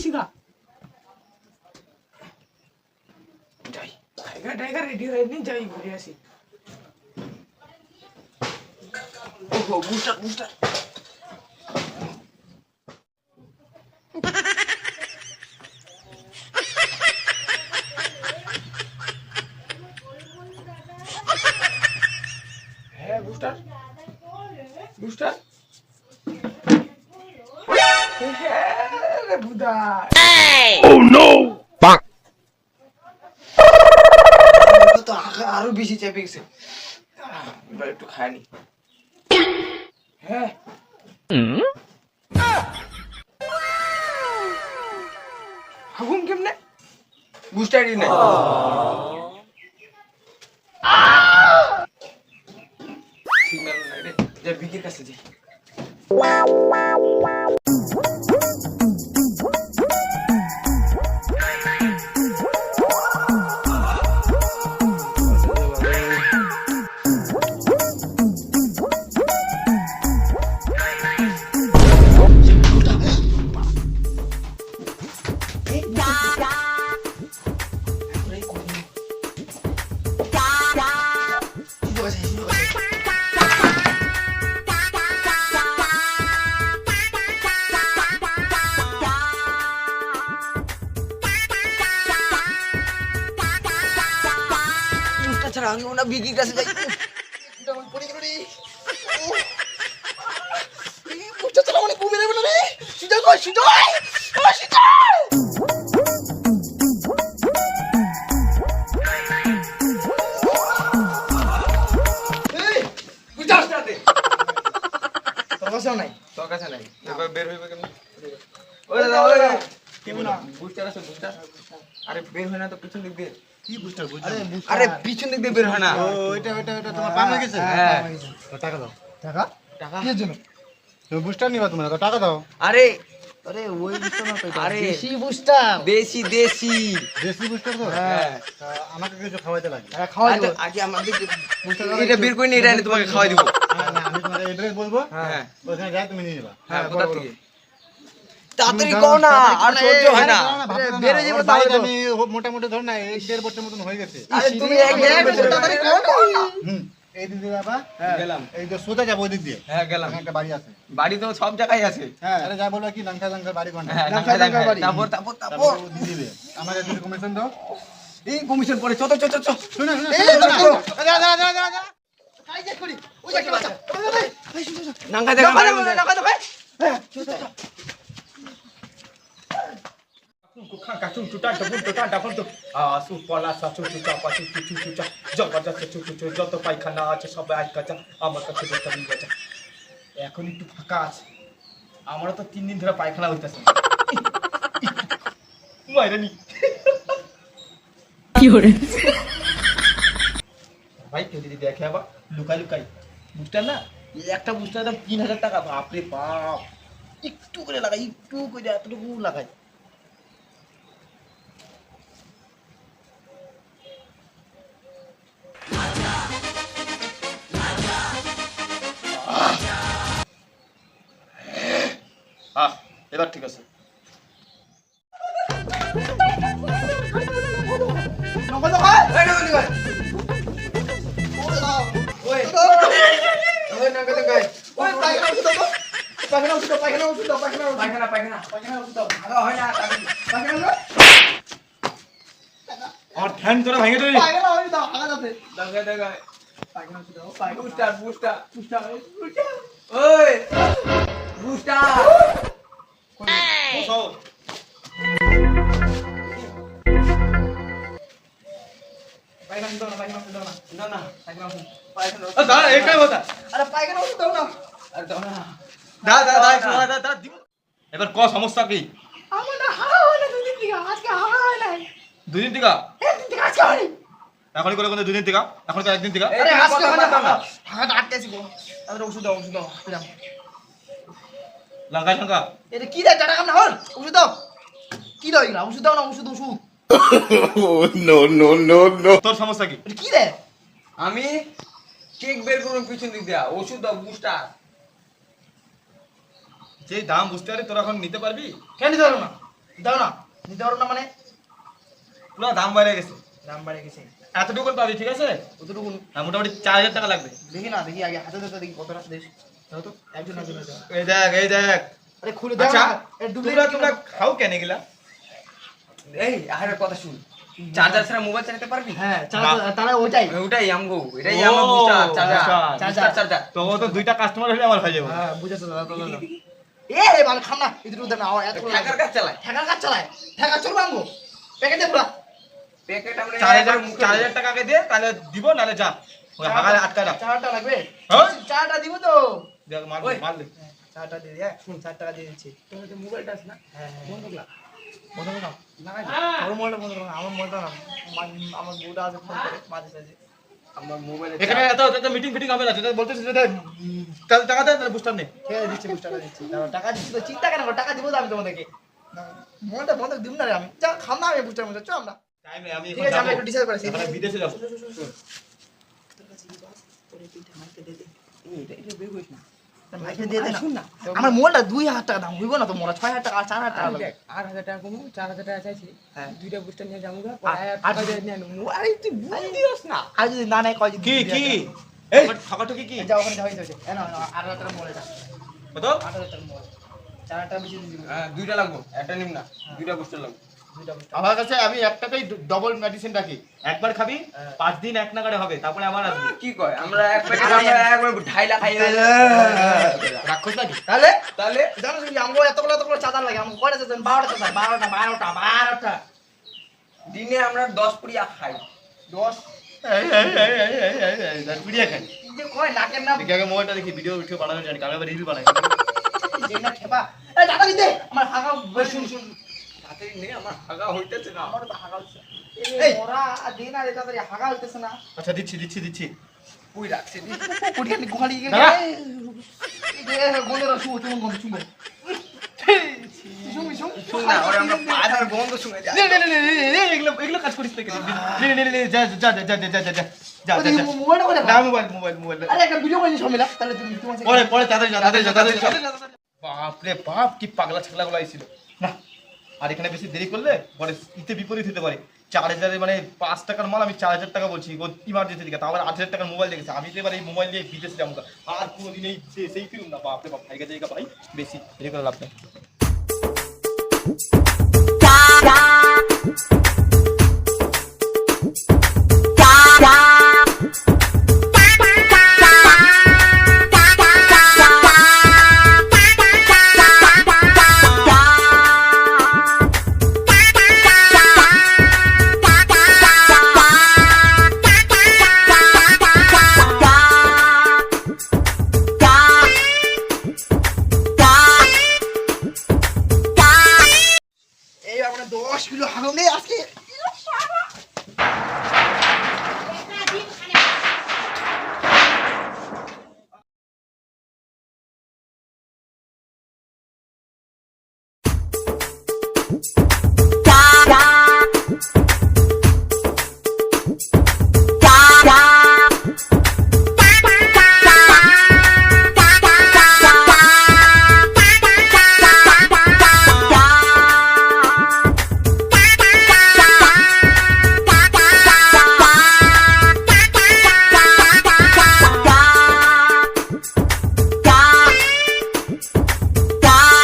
বেজে গেছি গা যাই টাইগার টাইগার রেডি হয়ে নি যাই ঘুরে আসি ওহো বুস্টার বুস্টার হ্যাঁ হ্যাঁ রে বুদা তো আ- আরও বেশি চেপে গেছে এবার একটু খায়নি হ্যাঁ আগুন কেমনে নাই রে যা বিকির কাছে যাই আমি ওনা বিকির কাছে যাই। পড়ে গেল রে। অনেক না রে। সুজয় কই সুজয়? কাছেও নাই? তোর কাছে নাই। এবার বের হইবে কেমন? ওই দাদা দাদা। কেমন আছে আরে বের হয় না তো পিছন দিক দিয়ে। কি বুস্টার আরে আরে পিছন দিক দিয়ে বের হয় না। ও এটা এটা এটা তোমার পাম হয়ে গেছে? হ্যাঁ। টাকা দাও। টাকা? টাকা? কি জন্য? তুমি বুস্টার নিবা তোমরা টাকা দাও। আরে আরে ওই বুস্টার না আরে দেশি বুস্টার দেশি দেশি। দেশি বুস্টার তো? হ্যাঁ। আমাকে কিছু খাওয়াইতে লাগে। হ্যাঁ খাওয়াই আচ্ছা, দেবো। আগে আমাদের এটা বের করে নিয়ে এটা তোমাকে খাওয়াই দিব। হ্যাঁ, না, আমি তোমাকে এড্রেস বলব। হ্যাঁ। ওখানে যাই তুমি নিয়ে যাবা হ্যাঁ হ্যাঁ, কোথা থেকে? তাড়াতাড়ি কও না আর সহ্য হয় না না, বেড়ে যাবে ওর তাহলে বয়স তো। আমি মোটামুটি ধর না এক দেড় বছর মতন হয়ে গেছে আরে তুমি এক জায়গায় বছর তাড়াতাড়ি কও না। হুম এই দিক দিয়ে যাবা গেলাম এই যে সোজা যাব ওই দিক দিয়ে হ্যাঁ গেলাম একটা বাড়ি আছে বাড়ি তো সব জায়গায় আছে হ্যাঁ আরে যা বলবা কি লঙ্কা লঙ্কা বাড়ি কোনটা হ্যাঁ ডাক্তার ডাক্তার বাড়ি। তারপর তারপর তারপর দিয়ে আমাকে কিছু কমিশন দাও এই কমিশন পরে চত চত চত শুনে দেখো। দাঁড়া, দাঁড়া, দাঁড়া, দাঁড়া, দাঁড়া। কাই যে করি ওই যে বাচ্চা নাঙ্গা দেখা নাকা দেবে, যত পায়খানা আছে সবাই আজ আমার কাছে গেছে এখন একটু ফাঁকা আছে। আমারও তো তিন দিন ধরে পায়খানা হইতেছে। মাইরানি ভাই কেউ যদি দেখে আবার লুকাই লুকাই বুস্টার না একটা বুঝতে দাম তিন হাজার টাকা। বাপরে বাপ। একটু করে লাগাই একটু করে এতটুকু লাগাই। তাড়াতাড়ি। পায়খানা ওষুধ দাও। আমার ধ্যান তোরা ভেঙে দিবি পায়খানা ওষুধ দাও, আগা যাতে। নাঙ্গা দেখা পায়খানা দাও, পায়খানা। বুস্টার বুস্টার বুস্টার ওই বুস্টার এবার ক সমস্যা কি হয় দুদিন থেকে, আজকে হারা হয় নাই। দুদিন টিকা একদিন থেকে আজকে হয়নি। এখন করে কোনো দুদিন টিকা এখন তো একদিন হয় আটকে আছে ওষুধ দাও, ওষুধ দাও। লঙ্কা লঙ্কা। এটা কি দেয় টাটা কাম না হল? ওষুধ দাও। কি দাও এগুলা? ওষুধ দাও না ওষুধ ওষুধ। তোর সমস্যা কি? এটা কি দেয় আমি কেক বের করুন পিছন দিক দিয়া। ওষুধ দাও বুস্টার যে দাম বুঝতে পারি তোরা এখন নিতে পারবি? কেন দিতে পারো না? দাও না। নিতে পারো না মানে? পুরো দাম বেড়ে গেছে। দাম বাড়ে গেছে। এতটুকু পাবি ঠিক আছে? কতটুকু হ্যাঁ, মোটামুটি চার হাজার টাকা লাগবে। দেখি না দেখি আগে হাতে ধরতে দেখি কতটা দেশ এই দেখ এই দেখ। আরে খুলে দাও আচ্ছা না তোমরা তোমরা খাও কেন এগুলা? এই আরে কথা শুন। চার্জার ছাড়া মোবাইল চালাতে পারবি? হ্যাঁ তারা ওইটাই। ওটাই আমগো এটাই আমার বুস্টার চার্জার। চার্জার। চার্জার। তো তো দুইটা কাস্টমার হলে আমার হয়ে যাবে হ্যাঁ বুঝেছ দাদা দাদা, দাদা। এ খাম না ইদুর উদার না এত ঠেকার কাজ চালায়। ঠেকার কাজ চালায় ঠেকা চলবে আঙ্গো প্যাকেটে পুরা প্যাকেট আমরা চার হাজার একবার মুখে চার হাজার টাকা দিয়ে তাহলে দিব যা। হাগালে আটকা রাখ। লাগবে? হ্যাঁ? চারটা দিব তো। দেখ মার ওই। মারলে। চারটা দিয়ে দিয়ে শুন চার টাকা দিয়ে দিচ্ছি। তোমার যে মোবাইলটা আছে না? হ্যাঁ বন্ধ করলা বন্ধ করো লাগাই আমার মোবাইলটা বন্ধ করো আমার মোবাইলটা না। আমার বউটা আছে ফোন করে মাঝে সাঝে। আমার মোবাইলে এখানে এত এত মিটিং ফিটিং হবে না যেটা বলতেছিস যেটা তাহলে টাকা দেন তাহলে বুস্টার নেই ঠিক আছে দিচ্ছি বুঝ দিচ্ছি। টাকা দিচ্ছি তো চিন্তা কেন টাকা দিব তো আমি তোমাদেরকে। মোবাইলটা বন্ধ দিব না রে আমি। যা খাম না আমি মধ্যে চ আমরা। টাইমে আমি ঠিক আছে আমি একটু ডিসাইড করেছি এখন আমি বিদেশে যাব। দে না। আমার মোবাইলটা দুই হাজার টাকা দাম হইব না তো মোরা ছয় হাজার টাকা চার হাজার টাকা আট হাজার টাকা কমু চার হাজার টাকা চাইছি। হ্যাঁ। দুইটা বুস্টার নিয়ে যাব আর- তুই বুঝ দিওস না। আর যদি না নেয় কয় কি কি? এই ঠকাঠকি কি? যাও ওখানে যাও এই নাও, আট হাজার টাকা মোবাইলটা। কত? আট হাজার টাকা মোবাইল। চার হাজার টাকা বেশি হ্যাঁ, দুইটা লাগবো। একটা নিম না দুইটা বুস্টার লাগবো। আমার কাছে আমি একটাতেই ডবল মেডিসিন রাখি। একবার খাবি হ্যাঁ। পাঁচ দিন এক নাগারে হবে তারপরে আমার আসবে। কি কয়? আমরা এক প্যাকেট আমরা তাহলে? তাহলে? জানো কি আমগো লাগে আমগো কয়টা 12টা 12টা 12টা 12টা দিনে আমরা 10 পুরিয়া খাই। 10 খাই। কয় না দেখি আগে দেখি ভিডিও ভিডিও বানানো আমার হাগা শুন শুন। হাগা হইতেছে না। আচ্ছা দিচ্ছি দিচ্ছি দিচ্ছি। বাপরে বাপ কি পাগলা ছাগলা গুলো আইছিল। না। আর এখানে বেশি দেরি করলে পরে ইতে বিপরীত হতে পারে। চার হাজারে মানে পাঁচ টাকার মাল আমি চার হাজার টাকা বলছি ইমার্জেন্সি দিকে আবার আট হাজার টাকার মোবাইল দেখেছি। আমি তো এবার এই মোবাইল দিয়ে বিদেশে যাব। আর কোনোদিন এই সেই ফিরুন না বাপ রে বাপ, ভাইগা জায়গা ভাই, বেশি। দেরি করে লাভ নেই।